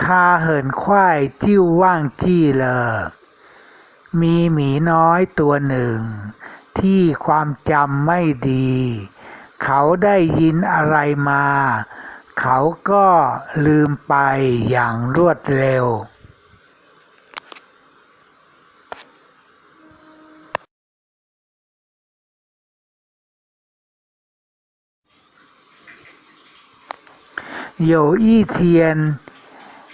它很快就忘记了。มีหมีน้อยตัวหนึ่ง ที่ความจำไม่ดี เขาได้ยินอะไรมา เขาก็ลืมไปอย่างรวดเร็ว 有一天，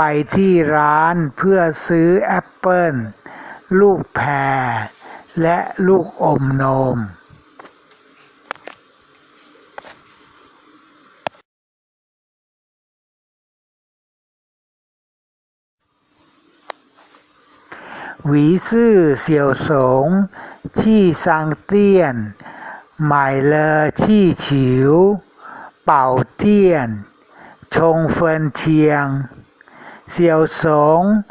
ไปที่ร้านเพื่อซื้อแอปเปิ้ลลูกแพร และลูกอมนม หวีซื่อเสี่ยวสงชี่ซางเตี้ยน หมายเลอชี่ฉิว เป่าเตี้ยน ชงเฟินเทียง 小熊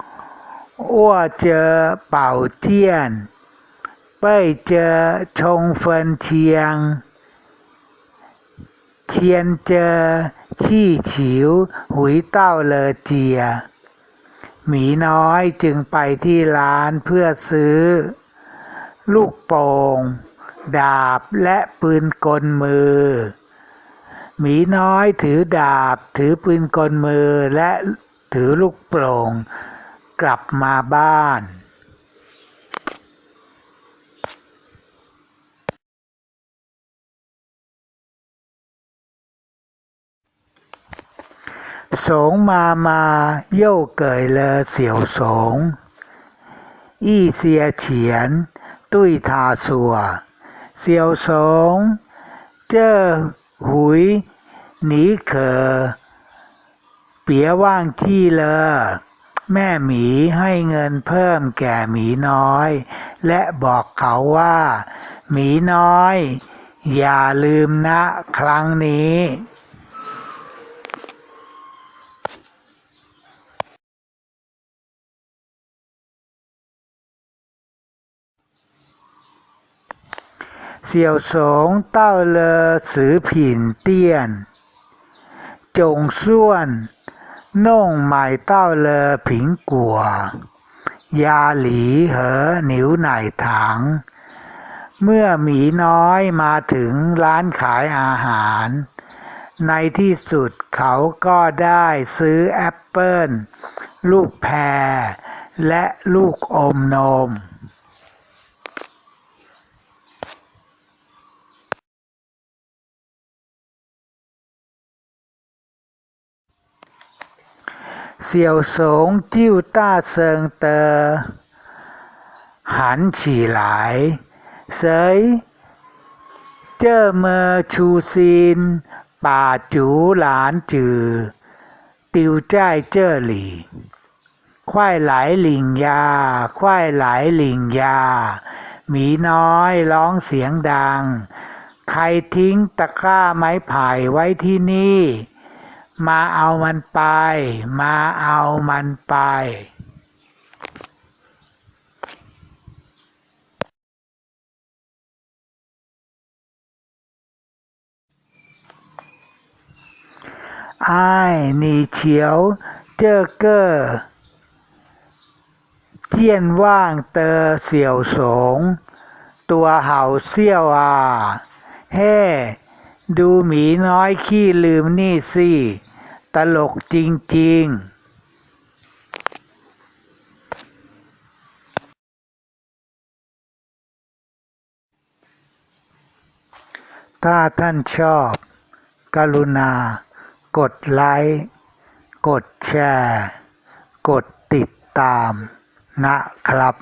握着宝剑，背着冲锋枪，牵着气球回到了家。หมีน้อยจึงไปที่ร้านเพื่อซื้อ ลูกโป่ง ดาบและปืนกลมือ หมีน้อยถือดาบถือปืนกลมือและ ถือลูกโปร่งกลับมาบ้านสงมามาโย่เกยเลอเสี่ยวสง อีเสียเฉียน ตุยทาสัว เสี่ยวสง เจอหุย หนีเขอ เปียว่างที่เลยแม่หมีให้เงินเพิ่มแก่หมีน้อย และบอกเขาว่า หมีน้อย อย่าลืมนะครั้งนี้เสี่ยวสงเต้าเลอสือผินเตี้ยน จงส่วน 弄买到了苹果、鸭梨和牛奶糖 เมื่อหมีน้อยมาถึงร้านขายอาหาร ในที่สุดเขาก็ได้ซื้อแอปเปิ้ล ลูกแพร และลูกอมนม เสี่ยวสงจิ้วต้าเซิงเตอหันฉี่หลายเสยเจ้าเมอชูซีน ป่าจูหลานจือ ติวจ้เจ้อหลีควายไหลหลิงยา ควายไหลหลิงยา หมีน้อยร้องเสียงดัง ใครทิ้งตะกร้าไม้ไผ่ไว้ที่นี่ มาเอามันไป มาเอามันไป ไอ้หนีเฉียว เจอเกอร์เจียนว่างเตอเสี่ยวสง ตัวเห่าเสี่ยวอา เฮ่ ดูหมีน้อยขี้ลืมนี่สิ ตลกจริง ๆถ้าท่านชอบ กรุณา กดไลค์ กดแชร์ กดติดตามนะครับ